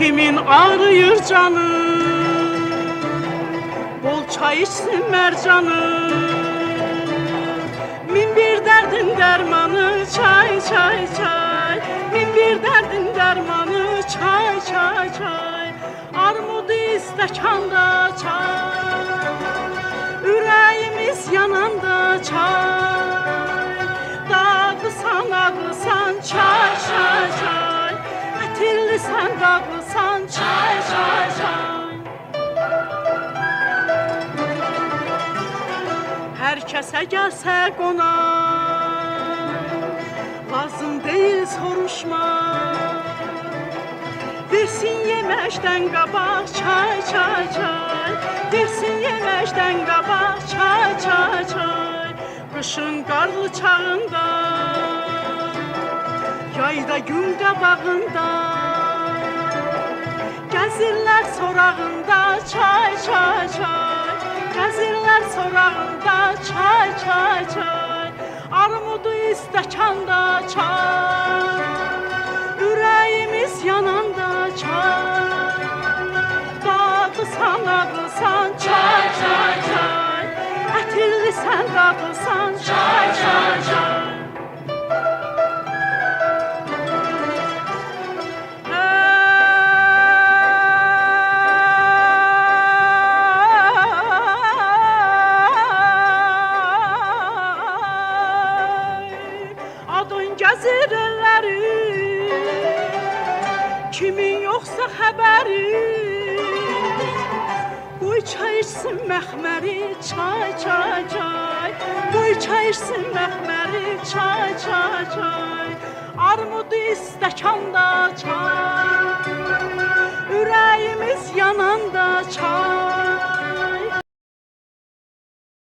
kimin ağrıyor canı? Bol çay içsin mercanı. Min bir derdin dermanı çay çay çay. Min bir derdin dermanı çay çay çay. Armudu istekanda çay. Yüreğimiz yananda çay. Dağlısan ağlısan çay çay çay. Etirlisən dağlısan çay çay çay Hər kəsə gəlsə qonaq Lazım deyil soruşma. Versin yeməkdən qabaq çay çay çay. Versin yeməkdən qabaq çay çay çay. Qışın qarlı çağında Yayda gün qabağında Gəzirlər sorağında çay çay çay. Gəzirlər sorağında çay çay çay. Armudu istəkanda çay. Ürəyimiz yananda çay. Dadlısan ağlısan çay çay çay. Ətirlisən dadlısan çay çay çay gəzir əlləri Kimin yoxsa xəbəri. Qoy çay içsin məxməri çay çay çay. Qoy çay içsin məxməri çay çay çay. Armudu istəkanda çay. Ürəyimiz yananda çay.